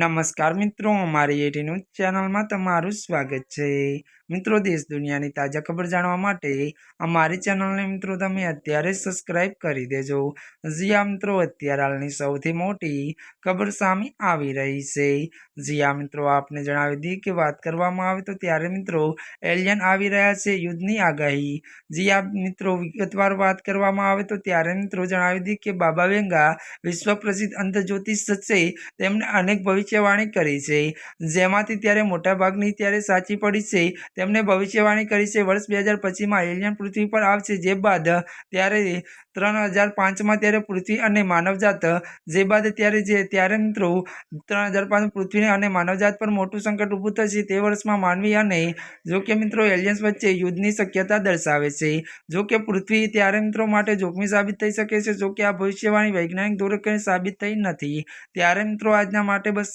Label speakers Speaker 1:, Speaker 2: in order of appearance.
Speaker 1: નમસ્કાર મિત્રો, અમારી એટી ન્યૂઝ ચેનલમાં તમારું સ્વાગત છે. મિત્રો, દેશ દુનિયાની તાજા ખબર જાણવા માટે અમારી ચેનલને મિત્રો તમે અત્યારે સબસ્ક્રાઈબ કરી દેજો. જીયા મિત્રો, અત્યારે હાલની સૌથી મોટી ખબર સામે આવી રહી છે. જીયા મિત્રો, આપને જણાવી દઈએ કે વાત કરવામાં આવે તો ત્યારે મિત્રો એલિયન આવી રહ્યા છે યુદ્ધની આગાહી. જીયા મિત્રો, વિગતવાર વાત કરવામાં આવે તો ત્યારે મિત્રો જણાવી દઈએ કે બાબા વેંગા વિશ્વ પ્રસિદ્ધ અંધ જ્યોતિષ છે. તેમણે અનેક ભવિષ્યવાણી કરી છે. જેમાંથી ત્યારે મોટાભાગની ત્યારે સાચી પડી છે. તેમણે ભવિષ્યવાણી કરી છે. વર્ષ બે હજાર પચીસમાં એલિયન પૃથ્વી પર આવશે. જે બાદ ત્યારે ત્રણ હજાર પાંચમાં ત્યારે પૃથ્વી અને માનવજાત, જે બાદ ત્યારે જે ત્યારે મિત્રો ત્રણ હજાર પાંચ પૃથ્વી અને માનવજાત પર મોટું સંકટ ઊભું થશે તે વર્ષમાં માનવી અને જો કે મિત્રો એલિયન્સ વચ્ચે યુદ્ધની શક્યતા દર્શાવે છે. જો કે પૃથ્વી ત્યારે મિત્રો માટે જોખમી સાબિત થઈ શકે છે. જો કે આ ભવિષ્યવાણી વૈજ્ઞાનિક ધોરણે સાબિત થઈ નથી. ત્યારે મિત્રો આજના માટે બસ